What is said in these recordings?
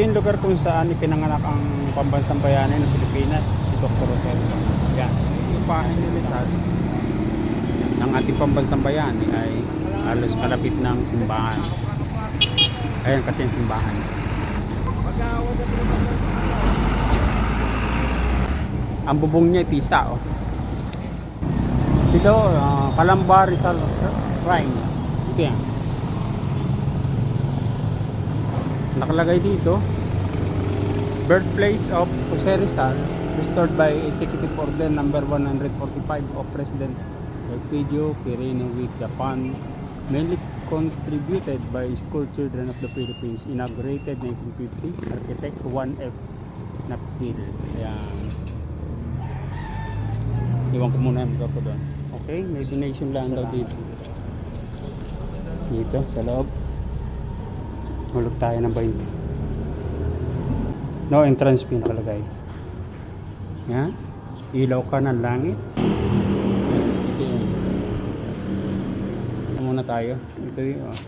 Yung lugar kung saan ipinanganak ang pambansang bayani ng Pilipinas, si Dr. Rosero. Yan. Yung Rizal ng ating pambansang bayani ay halos kalapit ng simbahan. Ayan kasi yung simbahan. Ang bubong niya tisa oh. Ito, uh, Kalamba Rizal Shrine. Ito yan. Nakalagay dito, birthplace of Jose Rizal, restored by Executive Order number 145 of President Elpidio Quirino with Japan, mainly contributed by school children of the Philippines, inaugurated 1950, architect 1F Napkil. Ayan. Iwan ko muna yung ko doon. Okay, may donation lang daw dito. Dito, sa loob. Hulog tayo ng 20. No entrance fee nakalagay. Yan. Ilaw ka ng langit. Ito yun. Ito muna tayo. Ito yun. Oh.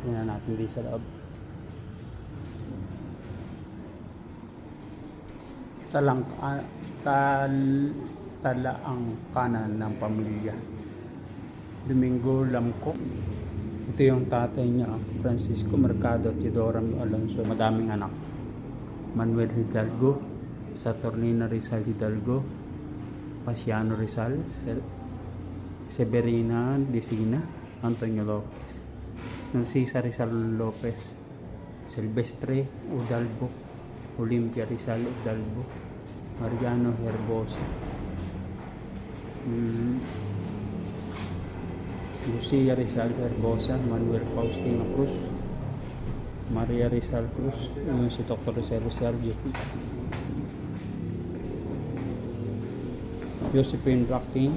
Tingnan natin dito sa loob. Talang, ah, tal, tala ang kanan ng pamilya. Domingo Lamco. Ito yung tatay niya, Francisco Mercado Teodora Alonso, madaming anak. Manuel Hidalgo, Saturnino Rizal Hidalgo, Pasiano Rizal, Severina Desina, Antonio Lopez, Narcisa Rizal Lopez, Silvestre Udalbo, Olimpia Rizal Udalbo, Mariano Herbosa, mm, Lucia Rizal Herbosa, Manuel Faustino Cruz, Maria Rizal Cruz, yung si Dr. Rizal Rizal, Josephine Racking,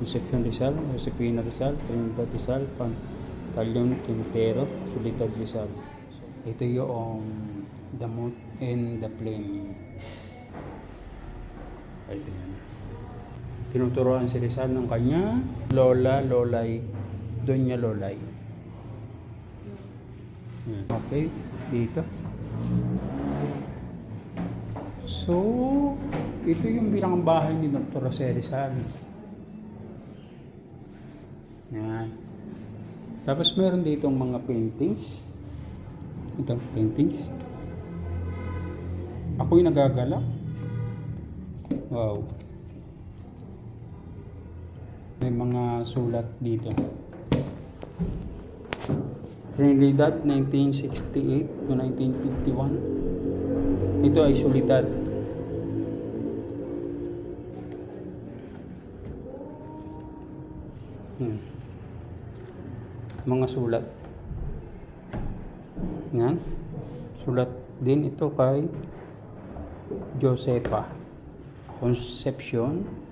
Josephine Rizal, Josephine Rizal, Trinidad Rizal, Pantaleon Quintero, Solidad Rizal. Ito yung The Moon and the Flame. Ito yan. Tinuturoan si Rizal ng kanya Lola Lolay Doña Lolay. Okay dito. So ito yung bilang bahay ni Dr. Jose Rizal. Yan. Tapos meron ditong mga paintings. Ito paintings. Ako'y nagagalak wow may mga sulat dito. Trinidad 1968 to 1951. Ito ay Solidad. Hmm. Mga sulat. Yan. Sulat din ito kay Josepa Concepcion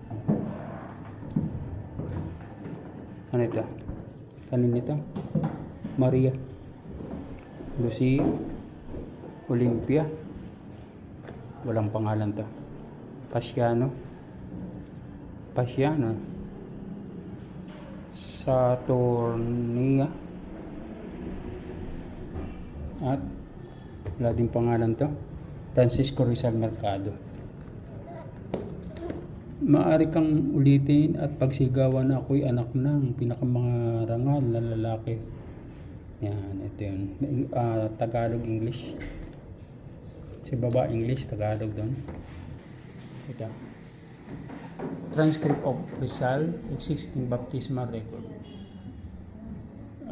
Ano ito? Kanin ito? Maria. Lucy. Olympia. Walang pangalan to. Pasiano. Pasiano. Saturnia. At wala din pangalan to. Francisco Rizal Mercado. Maari kang ulitin at pagsigawan ako'y anak ng pinakamarangal na lalaki. Yan, ito yun. Ah, Tagalog, English. Si baba, English, Tagalog doon. Ito. Transcript of Rizal, existing baptismal record.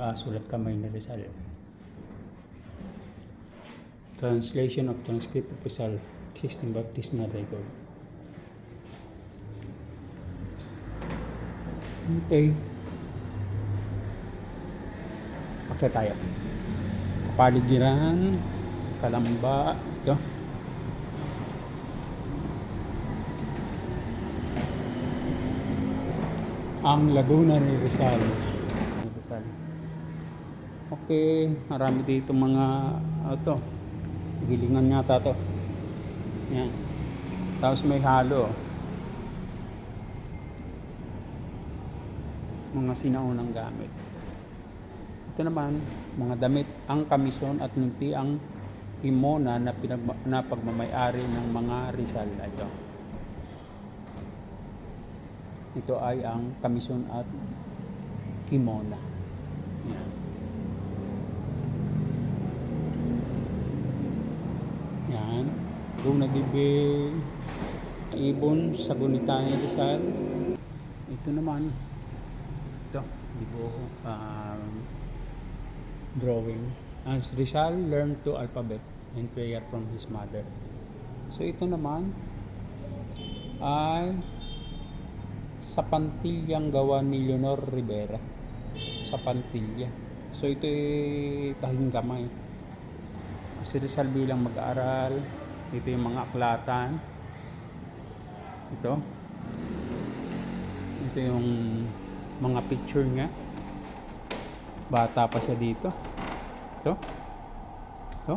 Ah, sulat kamay ni Rizal. Translation of transcript of Rizal, existing baptismal record. Okay. Okay tayo. Kapaligiran, kalamba, ito. Ang Laguna ni Rizal. Rizal. Okay, marami dito mga ito. Gilingan yata to. Yan. Tapos may halo. Mga sinaunang gamit. Ito naman, mga damit, ang kamisyon at nunti ang kimona na, pinag, na pagmamayari ng mga Rizal. Ito. Ito ay ang kamisyon at kimona. Yan. Yan. Doon nagibig. Ibon sa gunitan ni Rizal. Ito naman. Ito. Dibuho. Um, drawing. As Rizal learned to alphabet and prayer from his mother. So ito naman ay sa pantilyang gawa ni Leonor Rivera. Sa pantilya. So ito ay tahing gamay. Si Rizal bilang mag-aaral. Ito yung mga aklatan. Ito. Ito yung mga picture niya. Bata pa siya dito. Ito. Ito.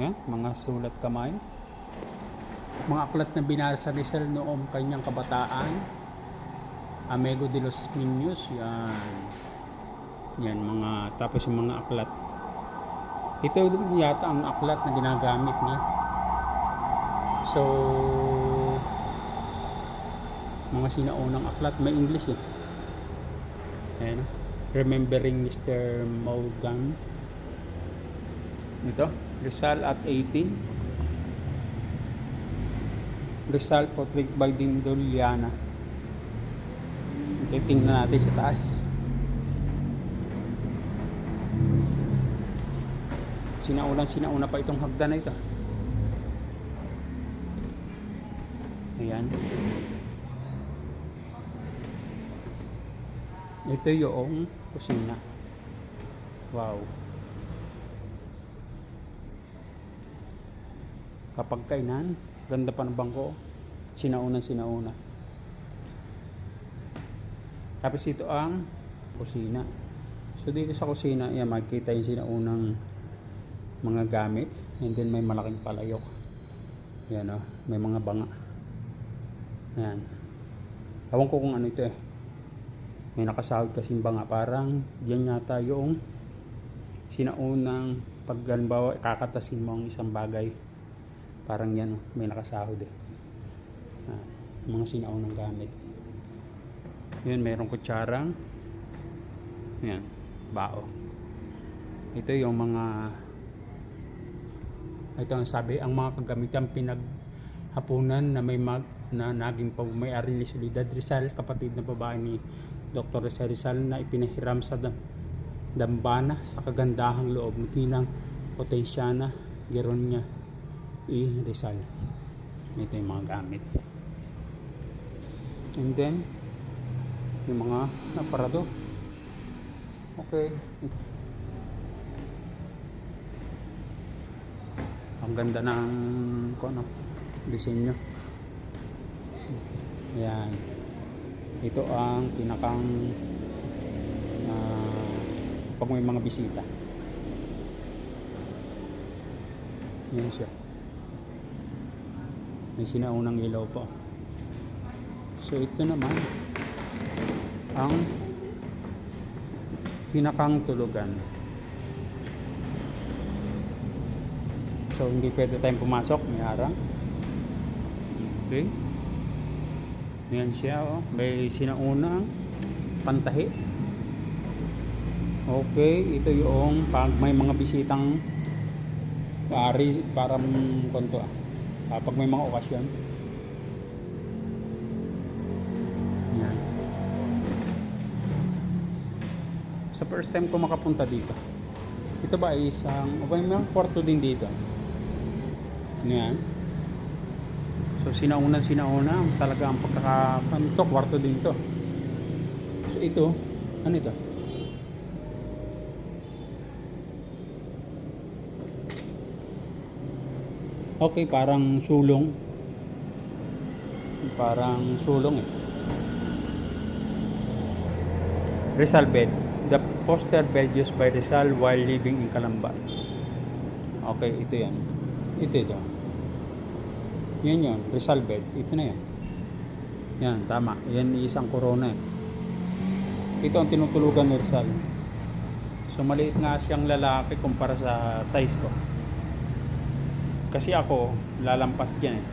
Yan, mga sulat kamay. Mga aklat na binasa ni Rizal noong kanyang kabataan. Amego de los Niños. Yan. Yan, mga, tapos yung mga aklat. Ito yata ang aklat na ginagamit niya. So, mga sinaunang aklat, may English eh. Ayan. Remembering Mr. Morgan. Ito, Rizal at 18. Rizal portrait by Dindoliana. Ito, tingnan natin sa taas. Sinaunang sinauna pa itong hagdan na ito. Ayan. Ito yung kusina. Wow. Kapag kainan, ganda pa ng bangko. Sinauna, sinauna. Tapos ito ang kusina. So dito sa kusina, yan, makikita yung sinaunang mga gamit. And then may malaking palayok. Yan o, may mga banga. Yan. Ewan ko kung ano ito eh. May nakasahod kasing banga. Parang diyan yata yung sinaunang pag halimbawa kakatasin mo ang isang bagay. Parang yan, may nakasahod eh. Yan. Mga sinaunang gamit. Yun, mayroong kutsarang. Yan, bao. Ito yung mga ito ang sabi, ang mga kagamitan pinaghapunan na may mag na naging pagmayari ni Solidad Rizal, kapatid na babae ni Dr. Rizal Rizal na ipinahiram sa dam, dambana sa kagandahang loob ni Tinang Potensyana Geronya I. Rizal. Ito yung mga gamit. And then, ito yung mga aparado. Okay. Ang ganda ng ano, disenyo. Yan. Ito ang pinakang ah, pag may mga bisita. Yan siya. May sinaunang ilaw po. So ito naman ang pinakang tulugan. So hindi pwede tayong pumasok, may harang. Okay. Yan siya, oh. may sinaunang pantahi. Okay, ito yung pag may mga bisitang pari para konto ah. Ah, pag may mga okasyon. Yan. Sa first time ko makapunta dito. Ito ba isang, o may mga kwarto din dito. Yan. So sinauna sinauna talaga ang pagkakakanto, kwarto din to. So ito, ano ito? Okay, parang sulong. Parang sulong eh. Rizal bed. The poster bed used by Rizal while living in Calamba. Okay, ito yan. Ito ito. Yan yun. Rizal bed. Ito na yan. Yan, tama. Yan isang corona eh. Ito ang tinutulugan ni Rizal. So maliit nga siyang lalaki kumpara sa size ko. Kasi ako, lalampas dyan eh.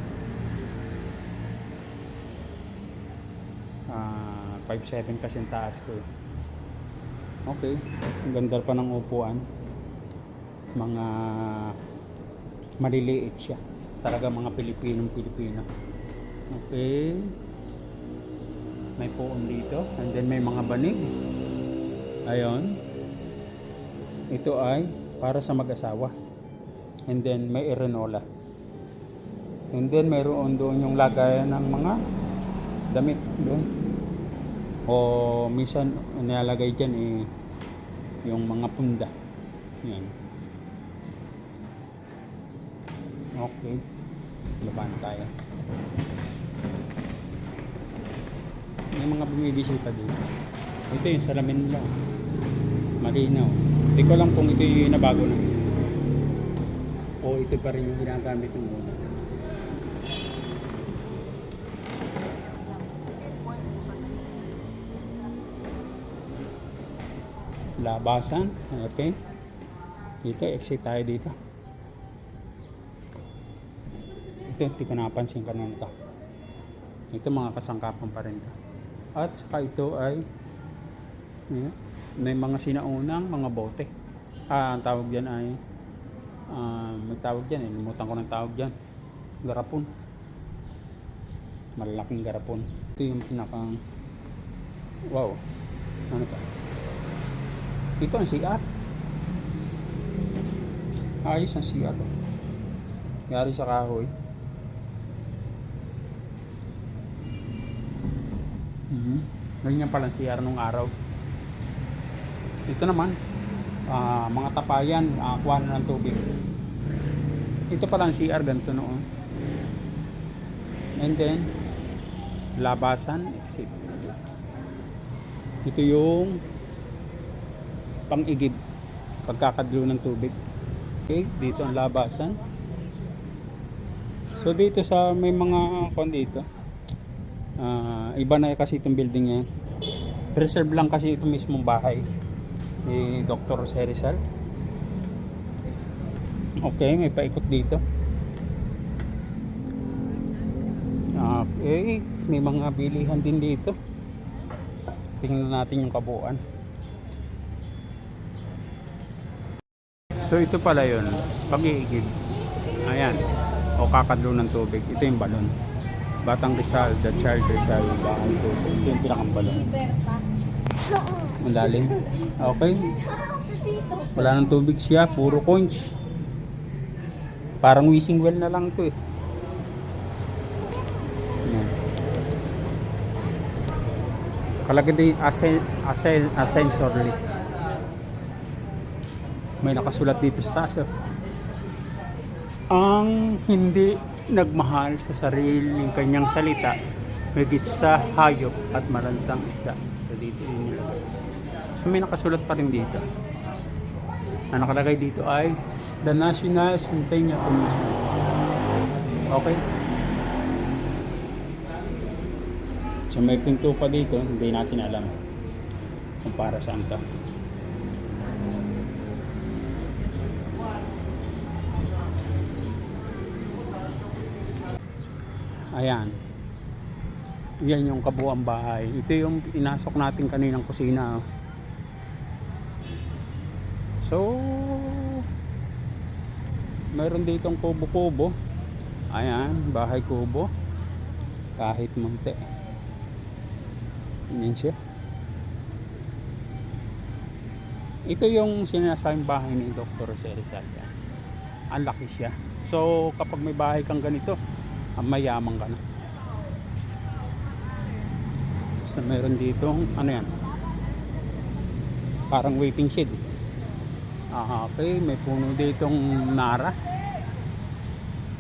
Ah, 5'7 kasi ang taas ko eh. Okay, ang ganda pa ng upuan. Mga maliliit siya. Talaga mga Pilipinong Pilipino. Okay. May puon dito. And then may mga banig. Ayon. Ito ay para sa mag-asawa. And then may erenola. And then mayroon doon yung lagayan ng mga damit doon. O minsan nilalagay dyan eh yung mga punda. Yan. Okay. Laban tayo. May mga bumibisita dito. Ito yung salamin lang. Malinaw. Hindi ko alam kung ito yung nabago na. O ito pa rin yung ginagamit ng una. Labasan. Okay. Dito, exit tayo dito. Ito, hindi ko napansin kanina to. Ito mga kasangkapan pa rin to. At saka ito ay yeah, may mga sinaunang mga bote. Ah, ang tawag diyan ay ah, may tawag diyan eh. Limutan ko ng tawag diyan. Garapon. Malalaking garapon. Ito yung pinakang Wow. Ano to? Ito ang CR. Ayos ang CR. oh. Yari sa kahoy. Mhm. Ganyan pala ang CR nung araw. Ito naman, ah, mga tapayan, uh, kuha na ng tubig. Ito pala ang CR ganito noon. And then, labasan, exit. Ito yung pang-igib, pagkakadlo ng tubig. Okay, dito ang labasan. So dito sa may mga kon dito, ah, iba na kasi itong building ngayon. Reserve lang kasi ito mismong bahay ni Dr. Serizal. Okay, may paikot dito. Okay, may mga bilihan din dito. Tingnan natin yung kabuuan. So ito pala yun, pag-iigib. Ayan, o kakadlo ng tubig. Ito yung balon. Batang Rizal, the child Rizal, bakang tubig. Ito yung pinakang balon. Ang lalim. Okay. Wala nang tubig siya, puro coins. Parang wishing well na lang to eh. Kalagay din ascen, ascen, ascensor. May nakasulat dito sa taas. oh. Ang hindi nagmahal sa sariling kanyang salita, higit sa hayop at malansang isda. So dito yun nilagay. So may nakasulat pa rin dito. Ang nakalagay dito ay The National Centennial Commission. Okay? So may pinto pa dito, hindi natin alam kung para saan to. Ayan. Yan yung kabuang bahay. Ito yung inasok natin kaninang kusina. oh. So, meron ditong kubo-kubo. Ayan, bahay kubo. Kahit munti. Yan siya. Ito yung sinasayang bahay ni Dr. Serizal. yan. Ang laki siya. So, kapag may bahay kang ganito, mayaman ka na. So, meron ditong, ano yan? Parang waiting shed. Ah, okay, may puno ditong nara.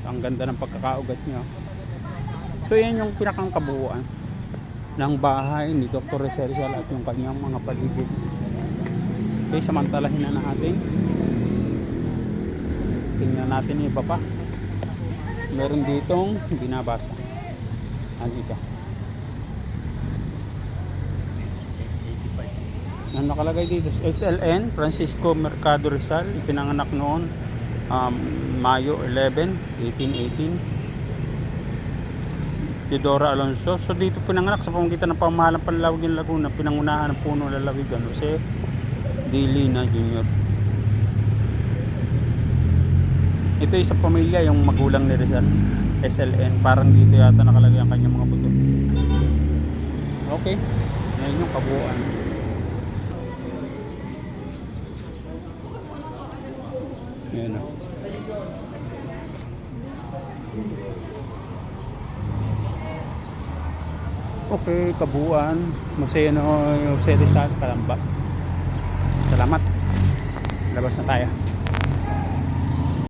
Ang ganda ng pagkakaugat niya. So, yan yung pinakang kabuuan ng bahay ni Dr. Rizal at yung kanyang mga paligid. Okay, samantalahin na natin. Tingnan natin yung iba pa. Meron ditong binabasa. Ano ito? Ang nakalagay dito SLN, Francisco Mercado Rizal, ipinanganak noon um, Mayo 11, 1818. Teodora Alonso. So dito pinanganak sa pamamagitan ng pamahalang panlawag ng Laguna, pinangunahan ng puno lalawigan. Jose Dilina Jr. Ito isa pamilya, yung magulang ni Rizal. SLN. Parang dito yata nakalagay ang kanyang mga buto. Okay. Ngayon yung kabuuan. Yan o. Okay, kabuuan. Na yung Jose Rizal, Kalamba. Salamat. Labas na tayo.